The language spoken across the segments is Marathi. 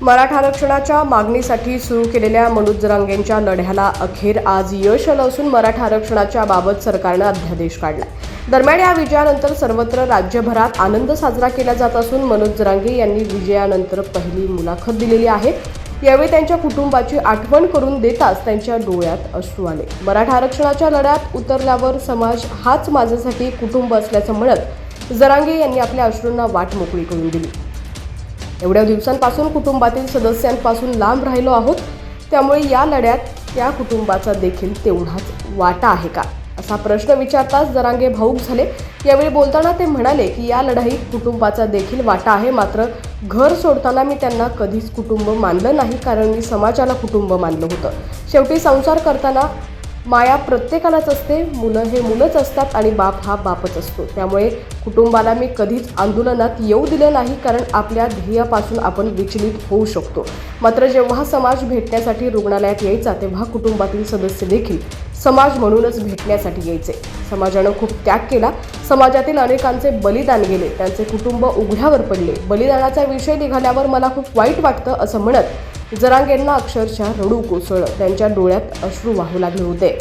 मराठा आरक्षणाच्या मागणीसाठी सुरू केलेल्या मनोज जरांगेंच्या लढ्याला अखेर आज यश आलं असून मराठा आरक्षणाच्या बाबत सरकारनं अध्यादेश काढला दरम्यान या विजयानंतर सर्वत्र राज्यभरात आनंद साजरा केला जात असून मनोज जरांगे यांनी विजयानंतर पहिली मुलाखत दिलेली आहे. यावेळी त्यांच्या कुटुंबाची आठवण करून देताच त्यांच्या डोळ्यात अश्रू आले. मराठा आरक्षणाच्या लढ्यात उतरल्यावर समाज हाच माझ्यासाठी कुटुंब असल्याचं म्हणत जरांगे यांनी आपल्या अश्रूंना वाट मोकळी करून दिली. एवढ्या दिवसांपासून कुटुंबातील सदस्यांपासून लांब राहिलो आहोत. त्यामुळे या लढ्यात त्या कुटुंबाचा देखील तेवढाच वाटा आहे का? असा प्रश्न विचारताच जरांगे भाऊक झाले. यावेळी बोलताना ते म्हणाले की या लढाईत कुटुंबाचा देखील वाटा आहे. मात्र घर सोडताना मी त्यांना कधीच कुटुंब मानलं नाही. कारण मी समाजाला कुटुंब मानलं होतं. शेवटी संसार करताना माया प्रत्येकालाच असते मुलं हे मुलंच असतात आणि बाप हा बापच असतो. त्यामुळे कुटुंबाला मी कधीच आंदोलनात येऊ दिलं नाही कारण आपल्या ध्येयापासून आपण विचलित होऊ शकतो. मात्र जेव्हा समाज भेटण्यासाठी रुग्णालयात यायचा तेव्हा कुटुंबातील सदस्य देखील समाज म्हणूनच भेटण्यासाठी यायचे. समाजानं खूप त्याग केला. समाजातील अनेकांचे बलिदान गेले. त्यांचे कुटुंब उघड्यावर पडले. बलिदानाचा विषय निघाल्यावर मला खूप वाईट वाटतं असं म्हणत जरांगेंना अक्षरशः रडू कोसळलं. त्यांच्या डोळ्यात अश्रू वाहू लागले होते.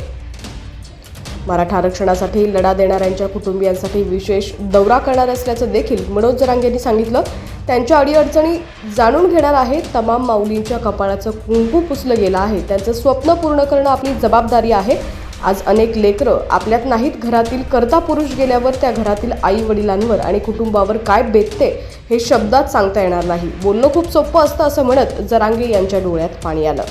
मराठा आरक्षणासाठी लढा देणाऱ्यांच्या कुटुंबियांसाठी विशेष दौरा करणार असल्याचं देखील मनोज जरांगेंनी सांगितलं. त्यांच्या अडीअडचणी जाणून घेणार आहे तमाम माऊलींच्या कपाळाचं कुंकू पुसलं गेलं आहे. त्यांचं स्वप्न पूर्ण करणं आपली जबाबदारी आहे. आज अनेक लेकरं आपल्यात नाहीत. घरातील कर्ता पुरुष गेल्यावर त्या घरातील आई वडिलांवर आणि कुटुंबावर काय बेतते हे शब्दात सांगता येणार नाही. बोलणं खूप सोपं असतं असं म्हणत जरांगे यांच्या डोळ्यात पाणी आलं.